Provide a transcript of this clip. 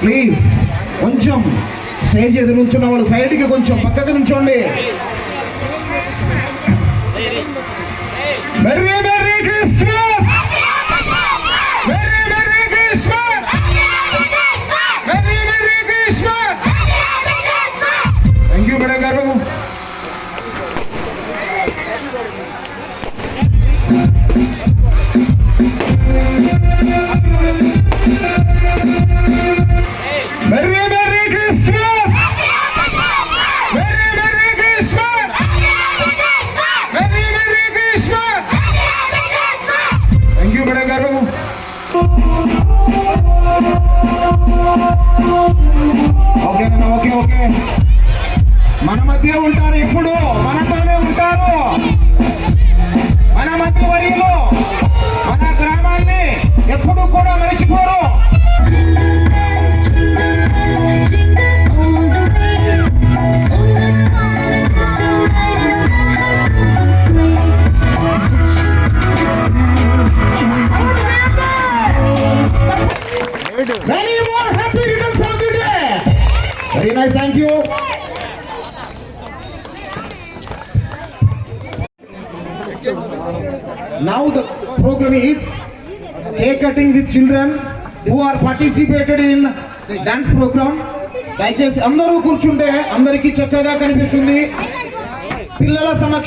Please కొంచెం stage ఎదురు నుంచున్న వాళ్ళు సైడ్కి కొంచెం పక్కకి నుంచోండి. మెర్రీ మెర్రీ ఓకేనా ఓకే ఓకే. మన మధ్య ఉంటారు ఎప్పుడు మనతోనే ఉంటారు. మన మంత్రి వర్యులు. మన గ్రామాన్ని ఎప్పుడు కూడా మర్చిపోరు. Many Very nice, thank you. Now the program is cake cutting with children who are participated in dance program. దయచేసి అందరూ కూర్చుంటే అందరికీ చక్కగా కనిపిస్తుంది పిల్లల సమక్షం